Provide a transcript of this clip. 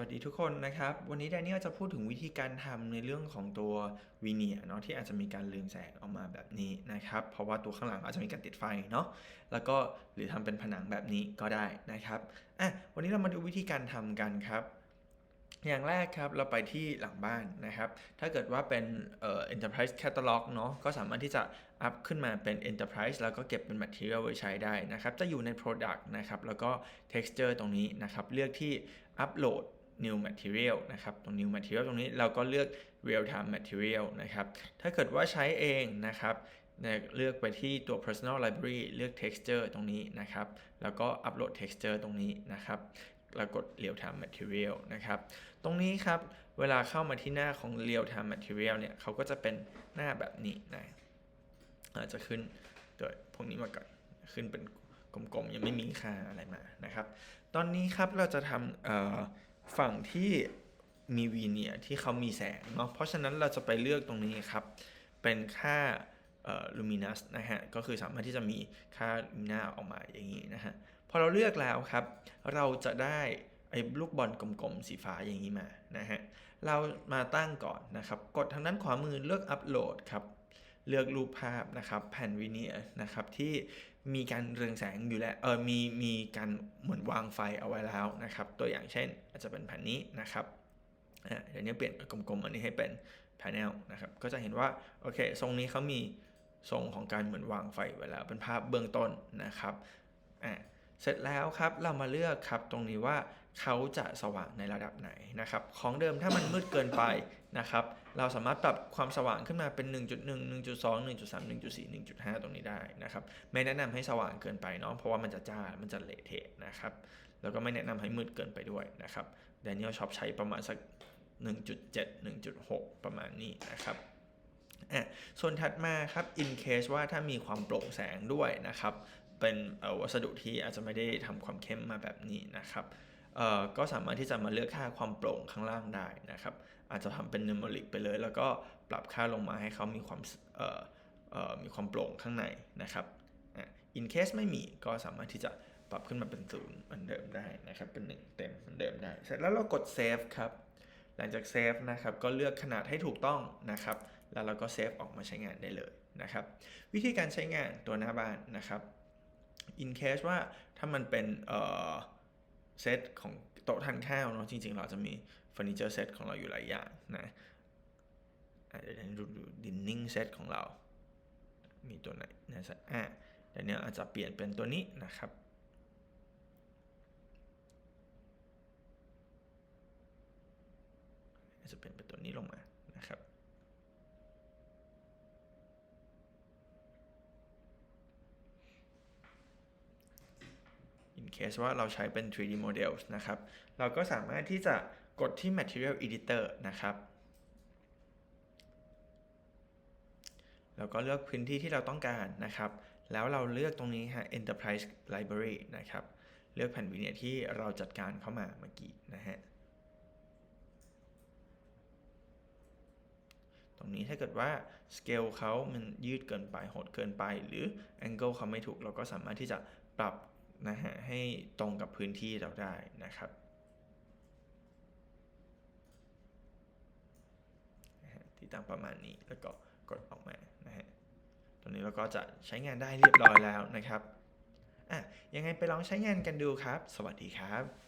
วัสดีทุกคนนะครับ วันนี้แดเนียลจะพูดถึงวิธีการทำในเรื่องของตัววีเนียเนาะที่อาจจะมีการลืมแสงออกมาแบบนี้นะครับ เพราะว่าตัวข้างหลังอาจจะมีการติดไฟเนาะแล้วก็หรือทำเป็นผนังแบบนี้ก็ได้นะครับอะวันนี้เรามาดูวิธีการทำกันครับ อย่างแรกครับเราไปที่หลังบ้านนะครับ ถ้าเกิดว่าเป็นเอ่อ enterprise catalog เนาะก็สามารถที่จะอัพขึ้นมาเป็น enterprise แล้วก็เก็บเป็น material ไว้ใช้ได้นะครับ จะอยู่ใน product นะครับแล้วก็ texture ตรงนี้นะครับเลือกที่ upload new material นะครับ ตรง new material ตรงนี้เราก็เลือก real time material นะครับ ถ้าเกิดว่าใช้เองนะครับเลือกไปที่ตัว personal library เลือก texture ตรงนี้นะครับ แล้วก็ upload texture ตรงนี้นะครับแล้วกด real time material นะครับ ตรงนี้ครับ เวลาเข้ามาที่หน้าของ real time material เนี่ยเขาก็จะเป็นหน้าแบบนี้นะอาจจะขึ้นโดยพวกนี้มาก่อน ขึ้นเป็นกลมๆ ยังไม่มีค่าอะไรมานะครับ ตอนนี้ครับเราจะทำเอ่อ ฝั่งที่มีวีเนียที่เขามีแสงเนาะเพราะฉะนั้นเราจะไปเลือกตรงนี้ครับ เป็นค่าเอ่อ luminous นะฮะ ก็คือสามารถที่จะมีค่า lumina ออกมาอย่างนี้นะฮะ พอเราเลือกแล้วครับ เราจะได้ไอ้ลูกบอลกลมๆ สีฟ้าอย่างนี้มานะฮะ เรามาตั้งก่อนนะครับ กดทางด้านขวามือเลือกอัปโหลดครับ เลือกรูปภาพนะครับแผ่นวีเนียนะครับที่มีการเรืองแสงอยู่แล้วเออมีมีการเหมือนวางไฟเอาไว้แล้วนะครับ ตัวอย่างเช่นอาจจะเป็นแผ่นนี้นะครับอะเดี๋ยวนี้เปลี่ยนกลมๆอันนี้ให้เป็น panel นะครับก็จะเห็นว่าโอเคทรงนี้เขามีทรงของการเหมือนวางไฟไว้แล้วเป็นภาพเบื้องต้นนะครับอะเสร็จแล้วครับเรามาเลือกครับตรงนี้ว่า เขาจะสว่างในระดับไหนนะครับ ของเดิมถ้ามันมืดเกินไปนะครับ เราสามารถปรับความสว่างขึ้นมาเป็น 1.1 1.2 1.3 1.4 1.5 ตรงนี้ได้นะครับ ไม่แนะนำให้สว่างเกินไปเนาะ เพราะว่ามันจะจ้า มันจะเละเทะนะครับ แล้วก็ไม่แนะนำให้มืดเกินไปด้วยนะครับแดเนียลชอบใช้ประมาณสัก 1.7 1.6 ประมาณนี้นะครับอะส่วนถัดมาครับ in case ว่าถ้ามีความโปร่งแสงด้วยนะครับ เป็นวัสดุที่อาจจะไม่ได้ทำความเข้มมาแบบนี้นะครับ ก็สามารถที่จะมาเลือกค่าความโปร่งข้างล่างได้นะครับ อาจจะทำเป็นนูเมริกไปเลย แล้วก็ปรับค่าลงมาให้เขามีความเอ่อเอ่อมีความโปร่งข้างในนะครับอะ in case ไม่มีก็สามารถที่จะปรับขึ้นมาเป็นศูนย์เหมือนเดิมได้นะครับ เป็น 1 เต็มเหมือนเดิมได้ เสร็จแล้วเรากด save ครับ หลังจากเซฟนะครับ ก็เลือกขนาดให้ถูกต้องนะครับ แล้วเราก็เซฟออกมาใช้งานได้เลยนะครับ วิธีการใช้งานตัวหน้าบ้านนะครับ in case ว่าถ้ามันเป็นเอ่อ เซตของโต๊ะทานข้าวเนาะจริง ๆ เราจะมีเฟอร์นิเจอร์เซตของเราอยู่หลายอย่างนะเดี๋ยวดูดูดินนิ่งเซตของเรา มีตัวไหนนะสักอะเดี๋ยวนี้อาจจะเปลี่ยนเป็นตัวนี้นะครับจจะเป็นเป็นตัวนี้ลงมานะครับ in case ว่าเราใช้เป็น 3D models นะครับ เราก็สามารถที่จะกดที่ material editor นะครับ แล้วก็เลือกพื้นที่ที่เราต้องการนะครับ แล้วเราเลือกตรงนี้ฮะ enterprise library นะครับ เลือกแผ่นวิเนียที่เราจัดการเข้ามาเมื่อกี้นะฮะตรงนี้ถ้าเกิดว่า scale เขามันยืดเกินไป หดเกินไป หรือ angle เขาไม่ถูก เราก็สามารถที่จะปรับ นะฮะให้ตรงกับพื้นที่เราได้นะครับที่ตั้งประมาณนี้แล้วก็กดออกมานะฮะตรงนี้เราก็จะใช้งานได้เรียบร้อยแล้วนะครับอะยังไงไปลองใช้งานกันดูครับ สวัสดีครับ